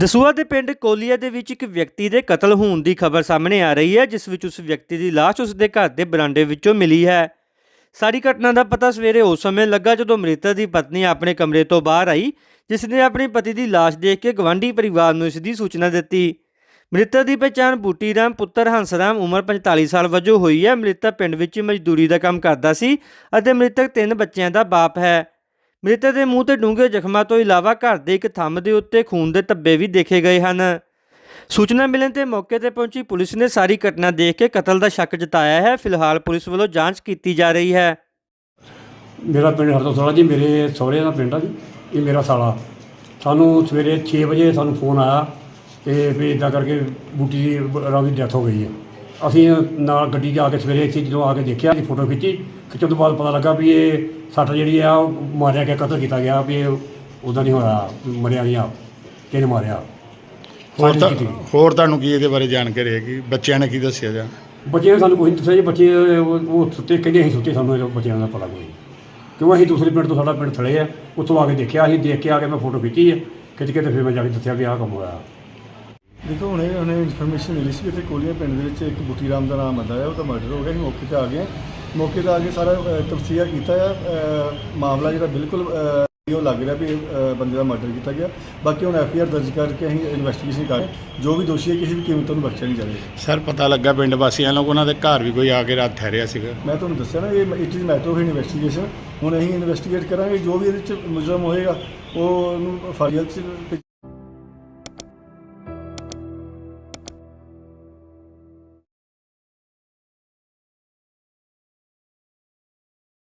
ਦਸੂਆ ਦੇ ਪਿੰਡ ਕੋਲੀਆ ਦੇ ਵਿੱਚ ਇੱਕ ਵਿਅਕਤੀ ਦੇ ਕਤਲ ਹੋਣ ਦੀ ਖਬਰ ਸਾਹਮਣੇ ਆ ਰਹੀ ਹੈ, ਜਿਸ ਵਿੱਚ ਉਸ ਵਿਅਕਤੀ ਦੀ ਲਾਸ਼ ਉਸ ਦੇ ਘਰ ਦੇ ਬਰਾਂਡੇ ਵਿੱਚੋਂ ਮਿਲੀ ਹੈ। ਸਾਰੀ ਘਟਨਾ ਦਾ ਪਤਾ ਸਵੇਰੇ ਉਸ ਸਮੇਂ ਲੱਗਾ ਜਦੋਂ ਮ੍ਰਿਤਕ ਦੀ ਪਤਨੀ ਆਪਣੇ ਕਮਰੇ ਤੋਂ ਬਾਹਰ ਆਈ ਜਿਸ ਨੇ ਆਪਣੇ ਪਤੀ ਦੀ ਲਾਸ਼ ਦੇਖ ਕੇ ਗਵਾਂਢੀ ਪਰਿਵਾਰ ਨੂੰ ਇਸ ਦੀ ਸੂਚਨਾ ਦਿੱਤੀ। ਮ੍ਰਿਤਕ ਦੀ ਪਛਾਣ ਬੂਟੀ ਰਾਮ ਪੁੱਤਰ ਹੰਸਰਾਮ ਉਮਰ 45 ਸਾਲ ਵਜੋਂ ਹੋਈ ਹੈ। ਮ੍ਰਿਤਕ ਪਿੰਡ ਵਿੱਚ ਮਜ਼ਦੂਰੀ ਦਾ ਕੰਮ ਕਰਦਾ ਸੀ ਅਤੇ ਮ੍ਰਿਤਕ ਤਿੰਨ ਬੱਚਿਆਂ ਦਾ ਬਾਪ ਹੈ। ਮ੍ਰਿਤਕ ਦੇ ਮੂੰਹ ਤੇ ਡੂੰਘੇ ਜ਼ਖਮਾਂ ਤੋਂ ਇਲਾਵਾ ਘਰ ਦੇ ਇੱਕ ਥੰਮ ਦੇ ਉੱਤੇ ਖੂਨ ਦੇ ਧੱਬੇ ਵੀ ਦੇਖੇ ਗਏ ਹਨ। ਸੂਚਨਾ ਮਿਲਣ ਤੇ ਮੌਕੇ ਤੇ ਪਹੁੰਚੀ ਪੁਲਿਸ ਨੇ ਸਾਰੀ ਘਟਨਾ ਦੇਖ ਕੇ ਕਤਲ ਦਾ ਸ਼ੱਕ ਜਤਾਇਆ ਹੈ। ਫਿਲਹਾਲ ਪੁਲਿਸ ਵੱਲੋਂ ਜਾਂਚ ਕੀਤੀ ਜਾ ਰਹੀ ਹੈ। ਮੇਰਾ ਪਿੰਡ ਹਰਦੋਸਲਾ ਜੀ, ਮੇਰੇ ਸਹੁਰੇ ਦਾ ਪਿੰਡ ਆ ਜੀ, ਇਹ ਮੇਰਾ ਸਾਲਾ। ਸਾਨੂੰ ਸਵੇਰੇ 6 ਵਜੇ ਸਾਨੂੰ ਫੋਨ ਆਇਆ ਕਿ ਵੀ ਇਦਾਂ ਕਰਕੇ ਬੂਟੀ ਦੀ ਰਾਮ ਦੀ ਡੈਥ ਹੋ ਗਈ ਹੈ। ਅਸੀਂ ਨਾਲ ਗੱਡੀ 'ਚ ਆ ਕੇ ਸਵੇਰੇ ਇੱਥੇ ਜਦੋਂ ਆ ਕੇ ਦੇਖਿਆ, ਅਸੀਂ ਫੋਟੋ ਖਿੱਚੀ। ਖਿੱਚਣ ਤੋਂ ਬਾਅਦ ਪਤਾ ਲੱਗਾ ਵੀ ਇਹ ਸੱਟ ਜਿਹੜੀ ਆ ਉਹ ਮਾਰਿਆ ਗਿਆ ਕਤਲ ਕੀਤਾ ਗਿਆ ਵੀ ਇਹ ਉਹਦਾ ਨਹੀਂ ਹੋਇਆ ਮਰਿਆ ਨਹੀਂ ਆ ਕਿਹਨੇ ਮਾਰਿਆ? ਹੋਰ ਤਾਂ ਹੋਰ ਤੁਹਾਨੂੰ ਕੀ ਇਹਦੇ ਬਾਰੇ ਜਾਣਕਾਰੀ ਹੈਗੀ? ਬੱਚਿਆਂ ਨੇ ਕੀ ਦੱਸਿਆ ਜਾਂ? ਬੱਚਿਆਂ ਨੇ ਸਾਨੂੰ ਕੋਈ ਨਹੀਂ ਦੱਸਿਆ ਜੀ ਬੱਚੇ ਉਹ ਉਹ ਸੁੱਤੇ ਕਹਿੰਦੇ ਅਸੀਂ ਸੁੱਤੇ ਸਾਨੂੰ ਇਹ ਬੱਚਿਆਂ ਦਾ ਪਤਾ ਕੋਈ ਨਹੀਂ। ਕਿਉਂ ਅਸੀਂ ਦੂਸਰੇ ਪਿੰਡ ਤੋਂ ਸਾਡਾ ਪਿੰਡ ਥਲੇ ਆ ਉੱਥੋਂ ਆ ਕੇ ਦੇਖਿਆ ਅਸੀਂ ਦੇਖ ਕੇ ਆ ਕੇ ਮੈਂ ਫੋਟੋ ਖਿੱਚੀ ਹੈ ਖਿੱਚ ਕੇ ਤੇ ਫਿਰ ਮੈਂ ਜਾ ਕੇ ਦੱਸਿਆ ਵੀ ਆਹ ਕੰਮ ਹੋਇਆ। ਦੇਖੋ ਹੁਣੇ ਹੁਣੇ ਇਨਫੋਰਮੇਸ਼ਨ ਮਿਲੀ ਸੀ ਕਿ ਇੱਥੇ ਕੋਲੀਆ ਪਿੰਡ ਦੇ ਵਿੱਚ ਇੱਕ ਬੁੱਟੀ ਰਾਮ ਦਾ ਨਾਮ ਆਉਂਦਾ ਹੈ ਉਹਦਾ ਮਰਡਰ ਹੋ ਗਿਆ ਅਸੀਂ ਮੌਕੇ ਤੇ ਆ ਗਏ ਹਾਂ। ਮੌਕੇ ਤੇ ਆ ਕੇ ਸਾਰਾ ਤਫਸੀਰ ਕੀਤਾ ਆ। ਮਾਮਲਾ ਜਿਹੜਾ ਬਿਲਕੁਲ ਉਹ ਲੱਗ ਰਿਹਾ ਵੀ ਬੰਦੇ ਦਾ ਮਰਡਰ ਕੀਤਾ ਗਿਆ। ਬਾਕੀ ਹੁਣ ਐਫ ਆਈ ਆਰ ਦਰਜ ਕਰਕੇ ਅਸੀਂ ਇਨਵੈਸਟੀਗੇਸ਼ਨ ਕਰ। ਜੋ ਵੀ ਦੋਸ਼ੀ ਹੈ ਕਿਸੇ ਵੀ ਕੀਮਤ ਨੂੰ ਬਖਸ਼ਿਆ ਨਹੀਂ ਜਾਵੇਗਾ ਸਰ ਪਤਾ ਲੱਗਾ ਪਿੰਡ ਵਾਸੀਆਂ ਨੂੰ ਉਹਨਾਂ ਦੇ ਘਰ ਵੀ ਕੋਈ ਆ ਕੇ ਰਾਤ ਠਹਿਰਿਆ ਸੀਗਾ। ਮੈਂ ਤੁਹਾਨੂੰ ਦੱਸਿਆ ਨਾ ਇਹ it is matter of investigation. ਹੁਣ ਅਸੀਂ ਇਨਵੈਸਟੀਗੇਟ ਕਰਾਂਗੇ ਜੋ ਵੀ ਇਹਦੇ ਵਿੱਚ ਮੁਜਰਮ ਹੋਏਗਾ ਉਹ ਉਹਨੂੰ ਫਾਈਲ 'ਚ